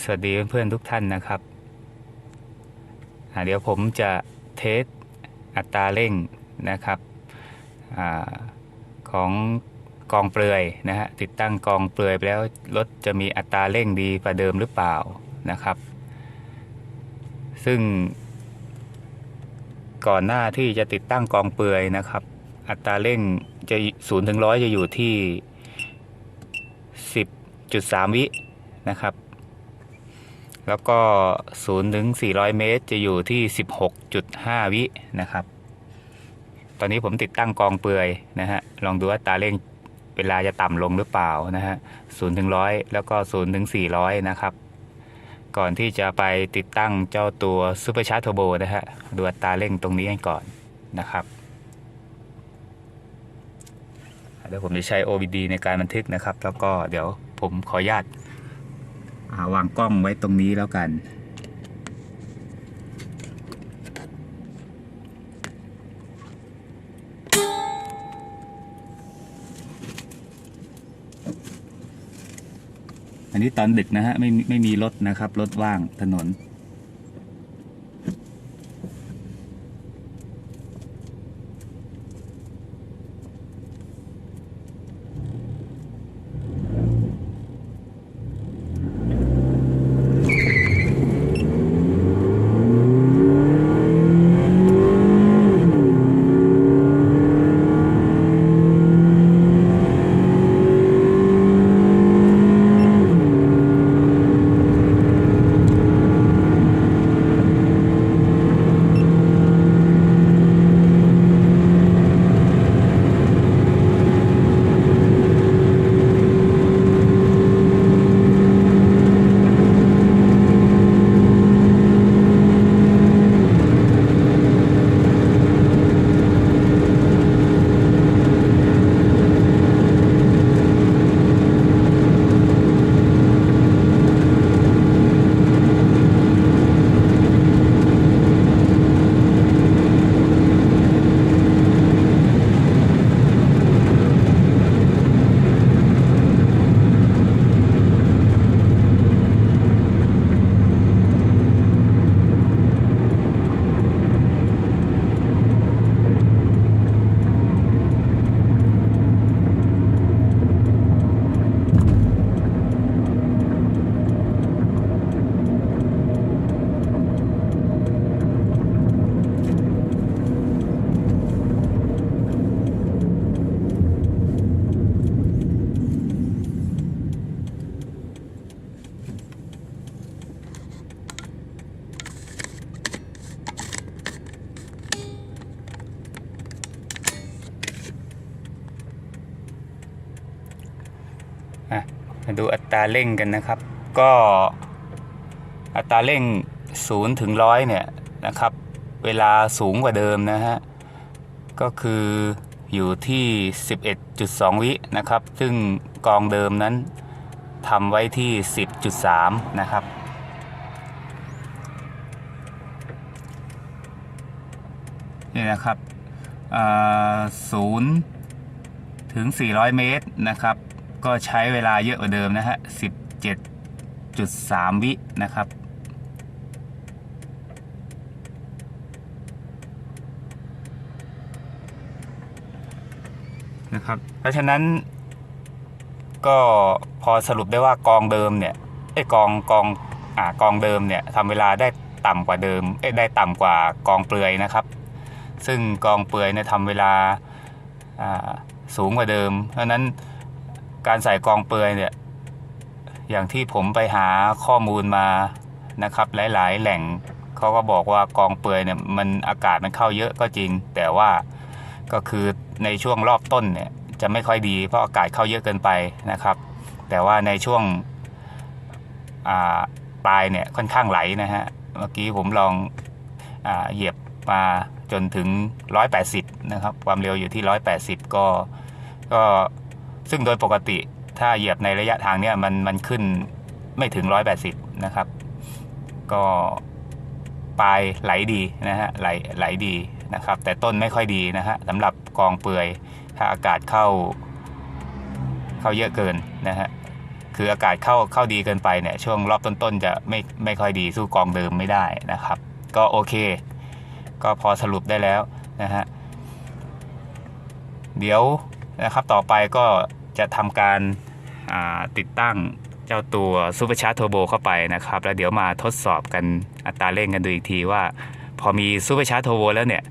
สวัสดีเพื่อนๆทุกท่านนะครับ เดี๋ยวผมจะเทสอัตราเร่งนะครับอของกองเปลือยนะฮะติดตั้งกองเปลือยไปแล้วรถจะมีอัตราเร่งดีกว่าเดิมหรือเปล่านะครับ ซึ่ง ก่อนหน้าที่จะติดตั้งกองเปลือยนะครับ อัตราเร่งจะศูนย์ถึงร้อยจะอยู่ที่ 10.3 วินะครับ แล้วก็ 0 ถึง 400 เมตร จะอยู่ที่ 16.5 วินะครับ ตอนนี้ผมติดตั้งกองเปลือยนะฮะ ลองดูว่าตาเร่งเวลาจะต่ำลงหรือเปล่านะฮะ0ถึง 100 แล้วก็ 0 ถึง 400 นะครับ ก่อนที่จะไปติดตั้งเจ้าตัว Super Charge Turbo นะฮะ ดูอัตราเร่งตรงนี้กันก่อนนะครับเดี๋ยวผมจะใช้ OBD ในการบันทึกนะครับ แล้วก็เดี๋ยวผมขออนุญาตาวางกล้องไว้ตรงนี้แล้วกัน อันนี้ตอนดึกนะฮะ ไม่ไม่มีรถนะครับ รถว่างถนน ตราเร่งกันนะครับ ก็อัตราเร่ง0ถึงร้อยเนี่ยนะครับ เวลาสูงกว่าเดิมนะฮะ ก็คืออยู่ที่ 11.2 วินะครับ ซึ่งกองเดิมนั้นทำไว้ที่ 10.3 นะครับ นี่นะครับศูนย์ถึง 400 เมตรนะครับ ก็ใช้เวลาเยอะกว่าเดิมนะฮะ 17.3 วินะครับ นะครับ เพราะฉะนั้นก็พอสรุปได้ว่ากองเดิมเนี่ยไอ้ยกองกองอ่ากองเดิมเนี่ยทำเวลาได้ต่ำกว่าเดิมเอ้ยได้ต่ำกว่ากองเปลือยนะครับ ซึ่งกองเปลือยเนี่ยทำเวลาอ่าสูงกว่าเดิม เพราะนั้น การใส่กองเปลือยเนี่ย อย่างที่ผมไปหาข้อมูลมานะครับ หลาย ๆ แหล่งเขาก็บอกว่ากองเปลือยเนี่ยมันอากาศมันเข้าเยอะก็จริง แต่ว่าก็คือในช่วงรอบต้นเนี่ยจะไม่ค่อยดีเพราะอากาศเข้าเยอะเกินไปนะครับ แต่ว่าในช่วงปลายเนี่ยค่อนข้างไหลนะฮะเมื่อกี้ผมลองอเหยียบมาจนถึง 180 นะครับ ความเร็วอยู่ที่ 180 ก็ก็ ซึ่งโดยปกติถ้าเหยียบในระยะทางเนี่ยมันมันขึ้นไม่ถึง 180 นะครับ ก็ปลายไหลดีนะฮะไหลไหลดีนะครับ แต่ต้นไม่ค่อยดีนะฮะสำหรับกองเปลือยถ้าอากาศเข้าเข้าเยอะเกินนะฮะคืออากาศเข้าเข้าดีเกินไปเนี่ยช่วงรอบต้นๆ จะไม่ไม่ค่อยดีสู้กองเดิมไม่ได้นะครับ ก็โอเค ก็พอสรุปได้แล้วนะฮะเดี๋ยวนะครับต่อไปก็ จะทำการาติดตั้งเจ้าตัวซูเปอร์ชาร์จ r ท b o เข้าไปนะครับ แล้วเดี๋ยวมาทดสอบกันอัตราเร่งกันดูอีกทีว่า พอมีซูเปอร์ชาร์จ r ท b o แล้วเนี่ย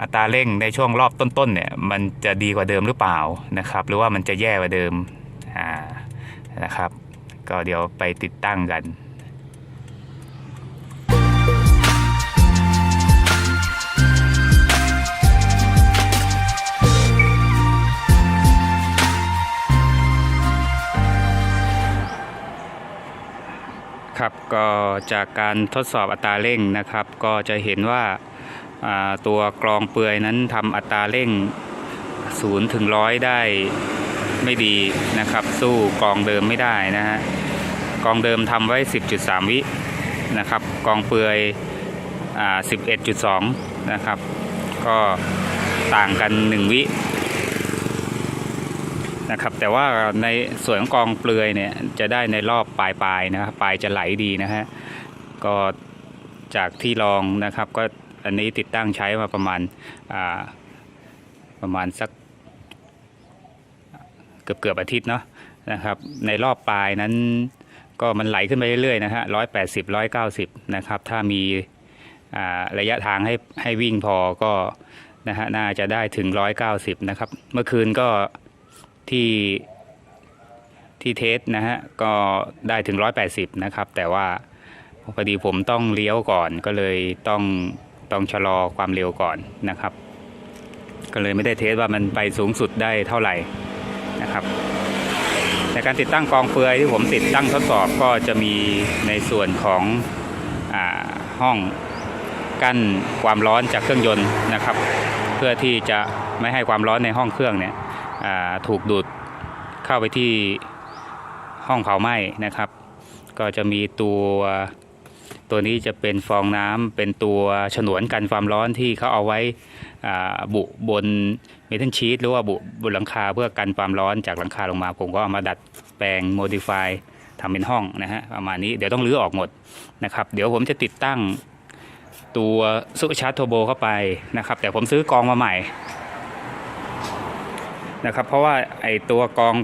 อัตราเร่งในช่วงรอบต้นๆเนี่ยมันจะดีกว่าเดิมหรือเปล่านะครับ หรือว่ามันจะแย่กว่าเดิมนะครับ ก็เดี๋ยวไปติดตั้งกัน ครับก็จากการทดสอบอัตราเร่งนะครับ ก็จะเห็นว่าตัวกรองเปลือยนั้นทำอัตราเร่ง0ถึงร้อยได้ไม่ดีนะครับ สู้กรองเดิมไม่ได้นะฮะกรองเดิมทำไว้ 10.3 วินะครับกรองเปลือย11.2 นะครับ ก็ต่างกัน 1 วิ นะครับ แต่ว่าในส่วนของกองเปลือยเนี่ยจะได้ในรอบปลายปลายนะครับปลายจะไหลดีนะฮะก็จากที่ลองนะครับก็อันนี้ติดตั้งใช้มาประมาณาประมาณสักเกือบเกือบอาทิตย์เนาะนะครับ ในรอบปลายนั้นก็มันไหลขึ้นไปเรื่อยๆนะฮะร้อยแปดสิบร้อยเก้าสิบนะครับ ถ้ามีาระยะทางให้ให้วิ่งพอก็นะฮะน่าจะได้ถึงร้อยเก้าสิบนะครับ เมื่อคืนก็ ที่ที่เทสนะฮะก็ได้ถึง 180 นะครับ แต่ว่าพอดีผมต้องเลี้ยวก่อนก็เลยต้องต้องชะลอความเร็วก่อนนะครับ ก็เลยไม่ได้เทสว่ามันไปสูงสุดได้เท่าไหร่นะครับในการติดตั้งกองเปลือยที่ผมติดตั้งทดสอบก็จะมีในส่วนของอห้องกั้นความร้อนจากเครื่องยนต์นะครับ เพื่อที่จะไม่ให้ความร้อนในห้องเครื่องเนี่ย ถูกดูดเข้าไปที่ห้องเผาไหม้นะครับ ก็จะมีตัวตัวนี้จะเป็นฟองน้ำเป็นตัวฉนวนกันความร้อนที่เขาเอาไว้อ่าบุบนเมทัลชีตหรือว่าบุบนหลังคาเพื่อกันความร้อนจากหลังคาลงมา ผมก็เอามาดัดแปลงโมดิฟายทำเป็นห้องนะฮะประมาณนี้เดี๋ยวต้องรื้อออกหมดนะครับ เดี๋ยวผมจะติดตั้งตัวซุชาร์จโทโบเข้าไปนะครับ แต่ผมซื้อกองมาใหม่ นะครับ เพราะว่าไอตัวกอง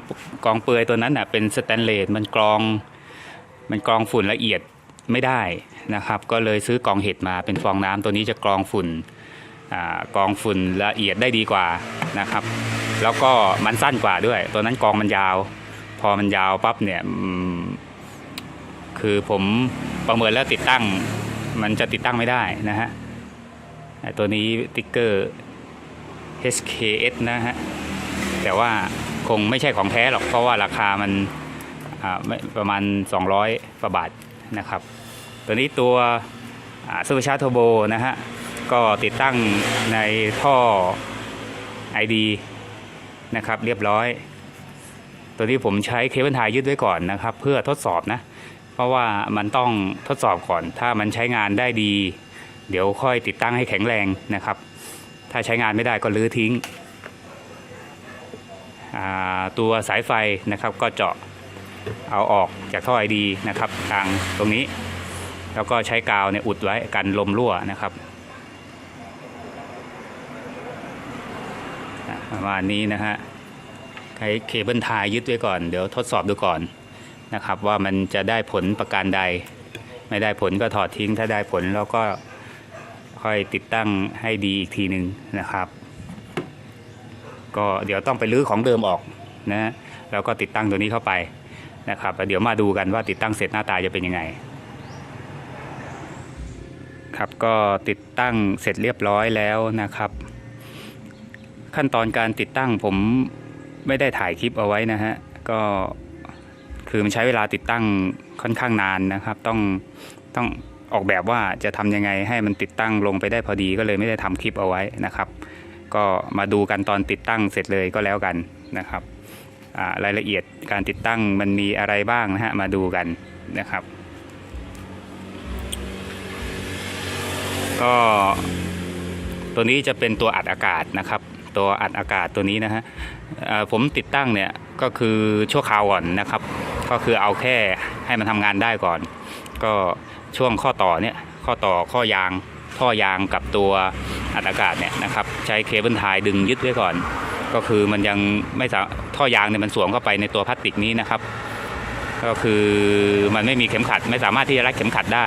กองเปลือยตัวนั้นน่ะเป็นสแตนเลสมันกรองมันกรองฝุ่นละเอียดไม่ได้นะครับ ก็เลยซื้อกองเห็ดมาเป็นฟองน้ำตัวนี้จะกรองฝุ่นอกองฝุ่นละเอียดได้ดีกว่านะครับ แล้วก็มันสั้นกว่าด้วย ตัวนั้นกองมันยาว พอมันยาวปั๊บเนี่ยคือผมประเมินแล้วติดตั้ง มันจะติดตั้งไม่ได้นะฮะตัวนี้ติ๊กเกอร์ HKS นะฮะ แต่ว่าคงไม่ใช่ของแท้หรอกเพราะว่าราคามันประมาณ 200กว่าบาทนะครับ ตัวนี้ตัวซูเปอร์ชาร์โทโบนะฮะ ก็ติดตั้งในท่อ ID นะครับเรียบร้อย ตัวนี้ผมใช้เคเบิลไทยยึดไว้ก่อนนะครับ เพื่อทดสอบนะ เพราะว่ามันต้องทดสอบก่อน ถ้ามันใช้งานได้ดี เดี๋ยวค่อยติดตั้งให้แข็งแรงนะครับ ถ้าใช้งานไม่ได้ก็ลื้อทิ้ง ตัวสายไฟนะครับก็เจาะเอาออกจากท่อไอดีนะครับทางตรงนี้ แล้วก็ใช้กาวเนี่ยอุดไว้กันลมรั่วนะครับประมาณนี้นะฮะใช้เคเบิลไทยยึดไว้ก่อน เดี๋ยวทดสอบดูก่อนนะครับ ว่ามันจะได้ผลประการใด ไม่ได้ผลก็ถอดทิ้งถ้าได้ผลเราก็ค่อยติดตั้งให้ดีอีกทีหนึ่งนะครับ ก็เดี๋ยวต้องไปรื้อของเดิมออกนะแล้วก็ติดตั้งตัวนี้เข้าไปนะครับเดี๋ยวมาดูกันว่าติดตั้งเสร็จหน้าตาจะเป็นยังไง ครับก็ติดตั้งเสร็จเรียบร้อยแล้วนะครับ ขั้นตอนการติดตั้งผมไม่ได้ถ่ายคลิปเอาไว้นะฮะก็คือมันใช้เวลาติดตั้งค่อนข้างนานนะครับ ต้องต้องออกแบบว่าจะทำยังไงให้มันติดตั้งลงไปได้พอดีก็เลยไม่ได้ทำคลิปเอาไว้นะครับ ก็มาดูกันตอนติดตั้งเสร็จเลยก็แล้วกันนะครับรายละเอียดการติดตั้งมันมีอะไรบ้างนะฮะมาดูกันนะครับ ก็ตัวนี้จะเป็นตัวอัดอากาศนะครับ ตัวอัดอากาศตัวนี้นะฮะผมติดตั้งเนี่ยก็คือชั่วคราวก่อนนะครับ ก็คือเอาแค่ให้มันทำงานได้ก่อน ก็ช่วงข้อต่อเนี่ยข้อต่อข้อยางท่อยางกับตัว อัดอากาศเนี่ยนะครับใช้เคเบิลไทยดึงยึดไว้ก่อน ก็คือมันยังไม่สาท่อยางเนี่ยมันสวมเข้าไปในตัวพลาสติกนี้นะครับ ก็คือมันไม่มีเข็มขัด ไม่สามารถที่จะรัดเข็มขัดได้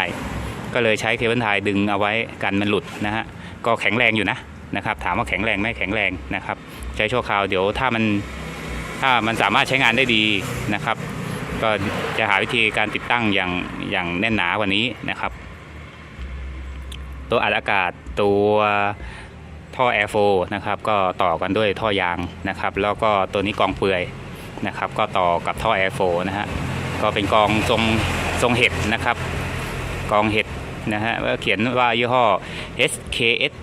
ก็เลยใช้เคเบิลไทยดึงเอาไว้กันมันหลุดนะฮะก็แข็งแรงอยู่นะนะครับถามว่าแข็งแรงไหมแข็งแรงนะครับใช้ชั่วคราวเดี๋ยวถ้ามันถ้ามันสามารถใช้งานได้ดีนะครับ ก็จะหาวิธีการติดตั้งอย่างอย่างแน่นหนากว่านี้นะครับ ตัวอัดอากาศตัวท่อแอร์โฟนะครับก็ต่อกันด้วยท่อยางนะครับ แล้วก็ตัวนี้กองเปลือยนะครับ ก็ต่อกับท่อแอร์โฟนะฮะก็เป็นกองทรงทรงเห็ดนะครับกองเห็ดนะฮะเขียนว่ายี่ห้อ SKS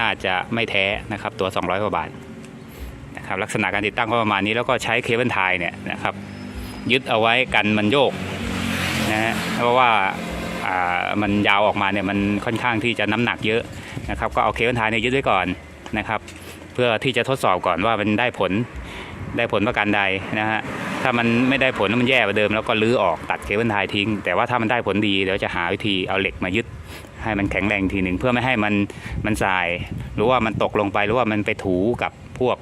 น่าจะไม่แท้นะครับตัว 200กว่าบาทนะครับลักษณะการติดตั้งก็ประมาณนี้แล้วก็ใช้เคเบิลไทยเนี่ยนะครับยึดเอาไว้กันมันโยกนะฮะเพราะว่า มันยาวออกมาเนี่ยมันค่อนข้างที่จะน้ำหนักเยอะนะครับ ก็เอาเคเบิลไทยเนี่ยยึดไว้ก่อนนะครับ เพื่อที่จะทดสอบก่อนว่ามันได้ผลได้ผลประการใดนะฮะถ้ามันไม่ได้ผลแล้วมันแย่กว่าเดิมแล้วก็ลื้อออกตัดเคเบิลไทยทิ้ง แต่ว่าถ้ามันได้ผลดีเดี๋ยวจะหาวิธีเอาเหล็กมายึดให้มันแข็งแรงทีหนึ่งเพื่อไม่ให้มันมันสาย หรือว่ามันตกลงไปหรือว่ามันไปถูกับพวก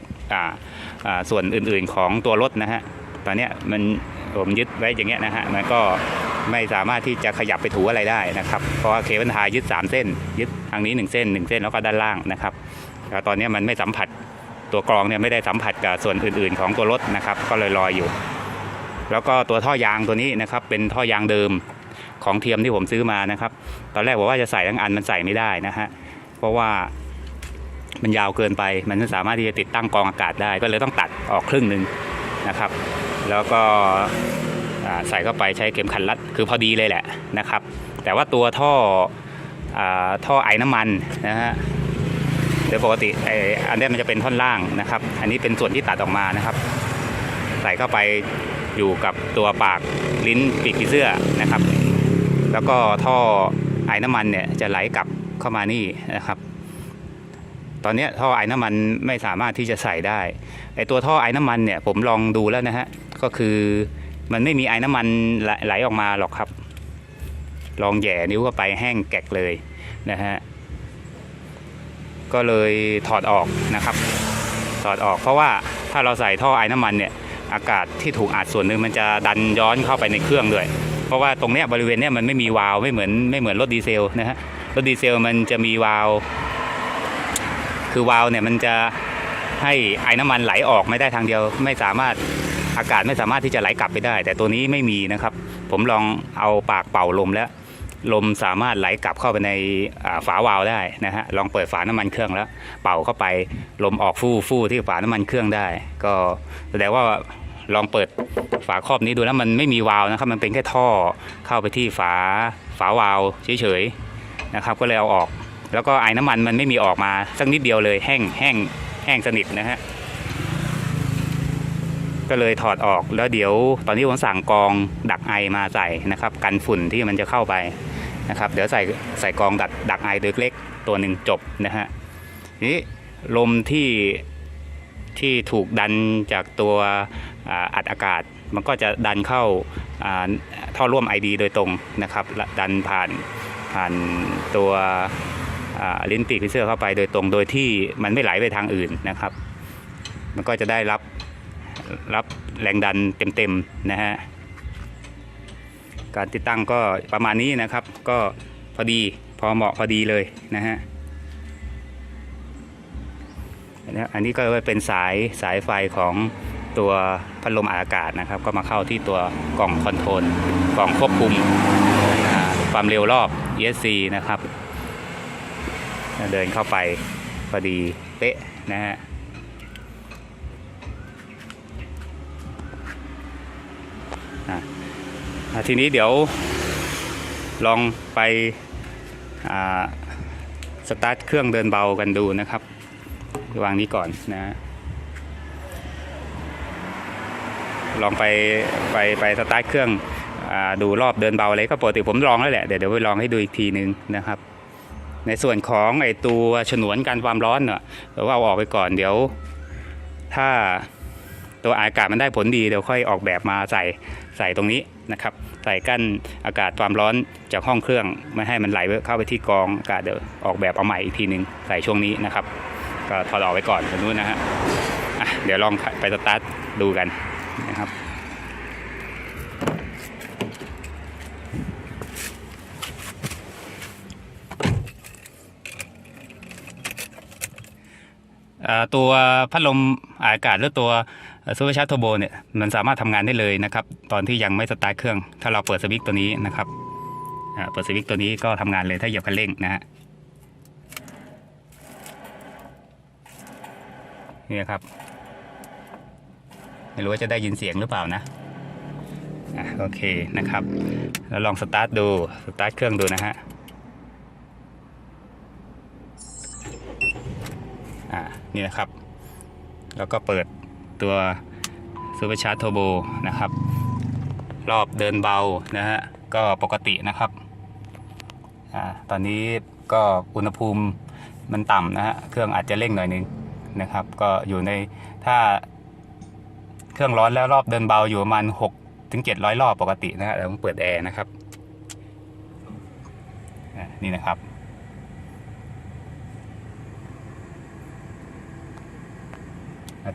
ส่วนอื่นๆของตัวรถนะฮะตอนเนี้ยมัน ผมยึดไว้อย่างเงี้ยนะฮะมันก็ไม่สามารถที่จะขยับไปถูอะไรได้นะครับ เพราะว่าเคเบิลไทยยึด 3 เส้น ยึดทางนี้ 1 เส้น 1 เส้นแล้วก็ด้านล่างนะครับแล้วตอนนี้มันไม่สัมผัสตัวกรองเนี่ยไม่ได้สัมผัสกับส่วนอื่น ๆ ของตัวรถนะครับ ก็เลยลอยอยู่ แล้วก็ตัวท่อยางตัวนี้นะครับ เป็นท่อยางเดิมของเทียมที่ผมซื้อมานะครับ ตอนแรกบอกว่าจะใส่ทั้งอันมันใส่ไม่ได้นะฮะเพราะว่ามันยาวเกินไป มันไม่สามารถที่จะติดตั้งกรองอากาศได้ ก็เลยต้องตัดออกครึ่งหนึ่ง นะครับ แล้วก็ใส่เข้าไปใช้เข็มขัดรัดคือพอดีเลยแหละนะครับ แต่ว่าตัวท่ออท่อไอ้น้ำมันนะฮะโดยปกติไออันนี้มันจะเป็นท่อนล่างนะครับ อันนี้เป็นส่วนที่ตัดออกมานะครับ ใส่เข้าไปอยู่กับตัวปากลิ้นปีกผีเสื้อนะครับ แล้วก็ท่อไอ้น้ำมันเนี่ยจะไหลกลับเข้ามานี่นะครับ ตอนนี้ท่อไอ้น้ำมันไม่สามารถที่จะใส่ได้ไอตัวท่อไอ้น้ำมันเนี่ยผมลองดูแล้วนะฮะก็คือมันไม่มีไอ้น้ำมันไหลลออกมาหรอกครับ ลองแย่นิ้วเข้าไปแห้งแกกเลยนะฮะก็เลยถอดออกนะครับ ถอดออกเพราะว่าถ้าเราใส่ท่อไอ้น้ำมันเนี่ยอากาศที่ถูกอัดส่วนหนึ่งมันจะดันย้อนเข้าไปในเครื่องด้วย เพราะว่าตรงเนี้ยบริเวณเนี้ยมันไม่มีวาล์วไม่เหมือนไม่เหมือนรถดีเซลนะฮะรถดีเซลมันจะมีวาล์ว คือวาล์วเนี่ยมันจะให้ไอ้น้ำมันไหลออกไม่ได้ทางเดียว ไม่สามารถอากาศไม่สามารถที่จะไหลกลับไปได้ แต่ตัวนี้ไม่มีนะครับ ผมลองเอาปากเป่าลมแล้ว ลมสามารถไหลกลับเข้าไปในฝาวาล์วได้นะฮะลองเปิดฝาน้ำมันเครื่องแล้ว เป่าเข้าไปลมออกฟู่ฟู่ที่ฝาน้ำมันเครื่องได้ ก็แสดงว่าลองเปิดฝาครอบนี้ดูแล้วมันไม่มีวาล์วนะครับ มันเป็นแค่ท่อเข้าไปที่ฝาฝาวาล์วเฉยๆนะครับ ก็เลยเอาออก แล้วก็ไอ้น้ำมันมันไม่มีออกมาสักนิดเดียวเลยแห้งแห้งแห้งสนิทนะฮะก็เลยถอดออกแล้วเดี๋ยวตอนนี้ผมสั่งกองดักไอมาใส่นะครับ กันฝุ่นที่มันจะเข้าไปนะครับ เดี๋ยวใส่ใส่กองดักดักไอตัวเล็กตัวหนึ่งจบนะฮะนี้ลมที่ที่ถูกดันจากตัวอัดอากาศ มันก็จะดันเข้าท่อร่วม ID โดยตรงนะครับและดันผ่านผ่านตัว ลิ้นปีกผีเสื้อเข้าไปโดยตรงโดยที่มันไม่ไหลไปทางอื่นนะครับ มันก็จะได้รับรับแรงดันเต็มๆนะฮะการติดตั้งก็ประมาณนี้นะครับ ก็พอดีพอเหมาะพอดีเลยนะฮะอันนี้ก็เป็นสายสายไฟของตัวพัดลมอากาศนะครับ ก็มาเข้าที่ตัวกล่องคอนโทรลกล่องควบคุมความเร็วรอบ ESC นะครับ เดินเข้าไปพอดีเป๊ะนะฮะทีนี้เดี๋ยวลองไปสตาร์ทเครื่องเดินเบากันดูนะครับวางนี้ก่อนนะลองไปไปไปสตาร์ทเครื่องอดูรอบเดินเบาอะไรก็ปกติผมลองแล้วแหละเดี๋ยวเดี๋ยวไปลองให้ดูอีกทีนึงนะครับ ในส่วนของไอตัวฉนวนการความร้อนเนาะเดี๋ยวเอาออกไปก่อนเดี๋ยว ถ้าตัวอากาศมันได้ผลดีเดี๋ยวค่อยออกแบบมาใส่ใส่ตรงนี้นะครับ ใส่กั้นอากาศความร้อนจากห้องเครื่องไม่ให้มันไหลเข้าไปที่กองอากาศเดี๋ยวออกแบบเอาใหม่อีกทีหนึ่งใส่ช่วงนี้นะครับ ก็ถอดออกไว้ก่อนตรงนู้นนะฮะเดี๋ยวลองไปสตาร์ทดูกันนะครับ ตัวพัดลมอากาศหรือตัวซูเปอร์ชาร์จเทอร์โบเนี่ยมันสามารถทำงานได้เลยนะครับ ตอนที่ยังไม่สตาร์ทเครื่อง ถ้าเราเปิดสวิตช์ตัวนี้นะครับเปิดสวิตช์ตัวนี้ก็ทำงานเลยถ้าเหยียบคันเร่งนะฮะนี่ครับ ไม่รู้ว่าจะได้ยินเสียงหรือเปล่านะโอเคนะครับ แล้วลองสตาร์ทดู สตาร์ทเครื่องดูนะฮะ อ่า นี่นะครับ แล้วก็เปิดตัวซูเปอร์ชาร์จ r ท b โบนะครับ รอบเดินเบานะฮะก็ปกตินะครับอตอนนี้ก็อุณหภูมิมันต่ำนะฮะเครื่องอาจจะเร่งหน่อยนึงนะครับ ก็อยู่ในถ้าเครื่องร้อนแล้วรอบเดินเบาอยู่ประมาณ6ถึง700 รอบปกตินะฮะเราต้องเปิดแอร์นะครับนี่นะครับ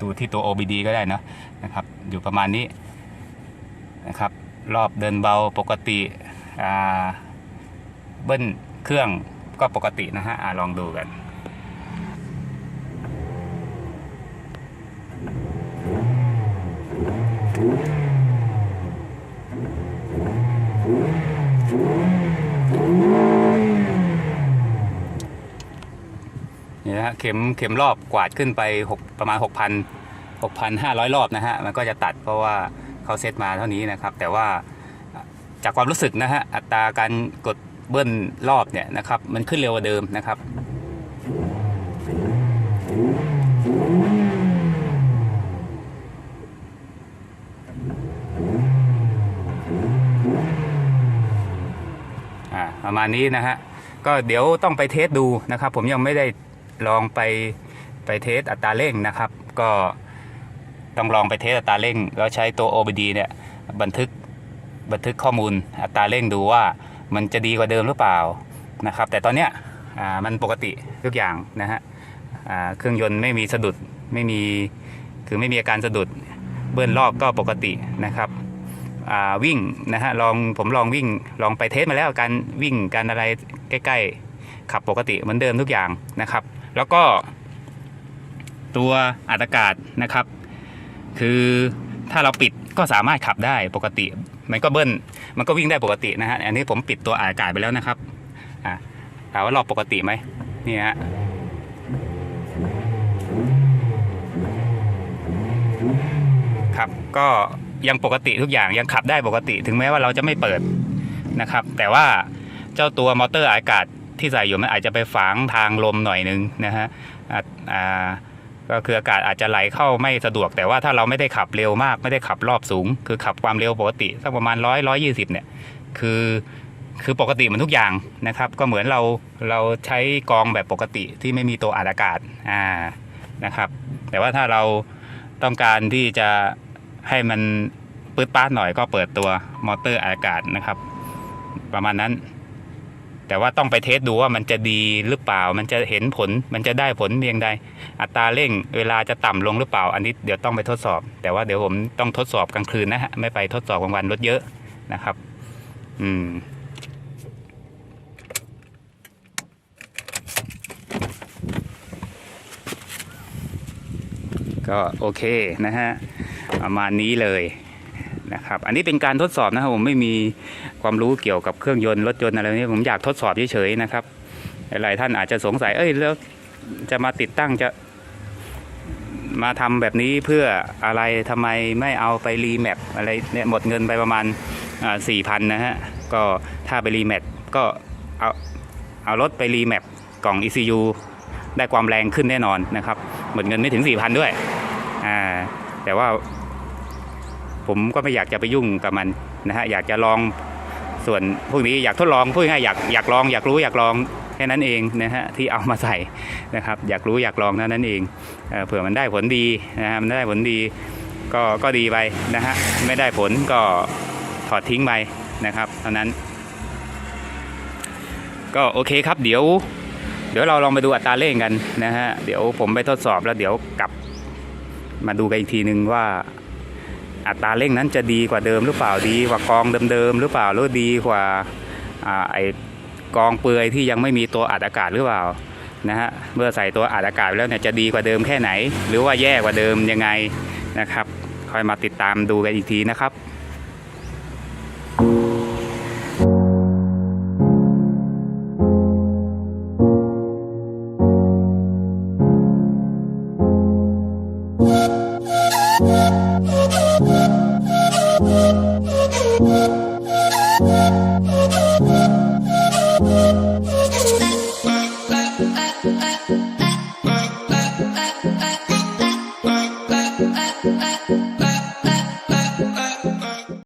ดูที่ตัว OBD ก็ได้นะนะครับ อยู่ประมาณนี้นะครับ รอบเดินเบาปกติเบิ้ลเครื่องก็ปกตินะฮะอะลองดูกันนี่ นะฮะเข็มเข็มรอบกวาดขึ้นไป6ประมาณ 6,000 6,500 รอบนะฮะมันก็จะตัดเพราะว่าเขาเซตมาเท่านี้นะครับ แต่ว่าจากความรู้สึกนะฮะอัตราการกดเบิ้ลรอบเนี่ยนะครับ มันขึ้นเร็วกว่าเดิมนะครับอ่าประมาณนี้นะฮะก็เดี๋ยวต้องไปเทสดูนะครับ ผมยังไม่ได้ ลองไปไปเทสอัตราเร่งนะครับ ก็ต้องลองไปเทสอัตราเร่ง แล้วใช้ตัว OBD เนี่ยบันทึกบันทึกข้อมูลอัตราเร่งดูว่ามันจะดีกว่าเดิมหรือเปล่านะครับ แต่ตอนเนี้ยมันปกติทุกอย่างนะฮะเครื่องยนต์ไม่มีสะดุดไม่มีคือไม่มีอาการสะดุดเบิ้ลรอบก็ปกตินะครับวิ่งนะฮะลองผมลองวิ่งลองไปเทสมาแล้วการวิ่งการอะไรใกล้ ๆ ขับปกติเหมือนเดิมทุกอย่างนะครับ แล้วก็ ตัวอัดอากาศนะครับ คือถ้าเราปิดก็สามารถขับได้ปกติ มันก็เบิ้ลมันก็วิ่งได้ปกตินะฮะอันนี้ผมปิดตัวอัดอากาศไปแล้วนะครับอ่าถามว่ารอบปกติไหมนี่ฮะครับก็ยังปกติทุกอย่างยังขับได้ปกติ ถึงแม้ว่าเราจะไม่เปิดนะครับ แต่ว่าเจ้าตัวมอเตอร์อากาศ ที่ใส่อยู่มันอาจจะไปฝังทางลมหน่อยนึงนะฮะก็คืออากาศอาจจะไหลเข้าไม่สะดวก แต่ว่าถ้าเราไม่ได้ขับเร็วมาก ไม่ได้ขับรอบสูง คือขับความเร็วปกติสักประมาณร้อยร้อยยี่สิบเนี่ยคือคือปกติเหมือนทุกอย่างนะครับ ก็เหมือนเราเราใช้กองแบบปกติที่ไม่มีตัวอัดอากาศอ่านะครับ แต่ว่าถ้าเราต้องการที่จะให้มันปืดป้าดหน่อยก็เปิดตัวมอเตอร์อากาศนะครับ ประมาณนั้น แต่ว่าต้องไปเทสดูว่ามันจะดีหรือเปล่า มันจะเห็นผล มันจะได้ผลเพียงใด อัตราเร่งเวลาจะต่ำลงหรือเปล่า อันนี้เดี๋ยวต้องไปทดสอบ แต่ว่าเดี๋ยวผมต้องทดสอบกลางคืนนะฮะ ไม่ไปทดสอบกลางวันรถเยอะนะครับ อืม ก็โอเคนะฮะ ประมาณนี้เลยนะครับ อันนี้เป็นการทดสอบนะครับผมไม่มี ความรู้เกี่ยวกับเครื่องยนต์รถยนต์อะไรนี้ผมอยากทดสอบเฉยๆนะครับ หลายท่านอาจจะสงสัย เอ้ยแล้วจะมาติดตั้งจะมาทำแบบนี้เพื่ออะไรทำไมไม่เอาไปรีแมปอะไรเนี่ยหมดเงินไปประมาณสี่พันนะฮะ ก็ถ้าไปรีแมปก็เอาเอารถไปรีแมปกล่อง ECU ได้ความแรงขึ้นแน่นอนนะครับ หมดเงินไม่ถึงสี่พันด้วยอ่าแต่ว่าผมก็ไม่อยากจะไปยุ่งกับมันนะฮะ อยากจะลอง ส่วนพวกนี้อยากทดลองพูดง่ายอยากอยากลองอยากรู้อยากลองแค่นั้นเองนะฮะที่เอามาใส่นะครับอยากรู้อยากลองเท่านั้นเองเผื่อมันได้ผลดีนะฮะมันได้ผลดีก็ก็ดีไปนะฮะไม่ได้ผลก็ถอดทิ้งไปนะครับเท่านั้น ก็โอเคครับเดี๋ยว เดี๋ยวเราลองไปดูอัตราเร่งกันนะฮะเดี๋ยวผมไปทดสอบแล้วเดี๋ยวกลับมาดูกันอีกทีนึงว่า อัตราเร่งนั้นจะดีกว่าเดิมหรือเปล่าดีกว่ากองเดิมๆหรือเปล่าหรือดีกว่าไอกองเปลือยที่ยังไม่มีตัวอัดอากาศหรือเปล่านะฮะเมื่อใส่ตัวอัดอากาศไปแล้วเนี่ยจะดีกว่าเดิมแค่ไหน หรือว่าแย่กว่าเดิมยังไงนะครับคอยมาติดตามดูกันอีกทีนะครับ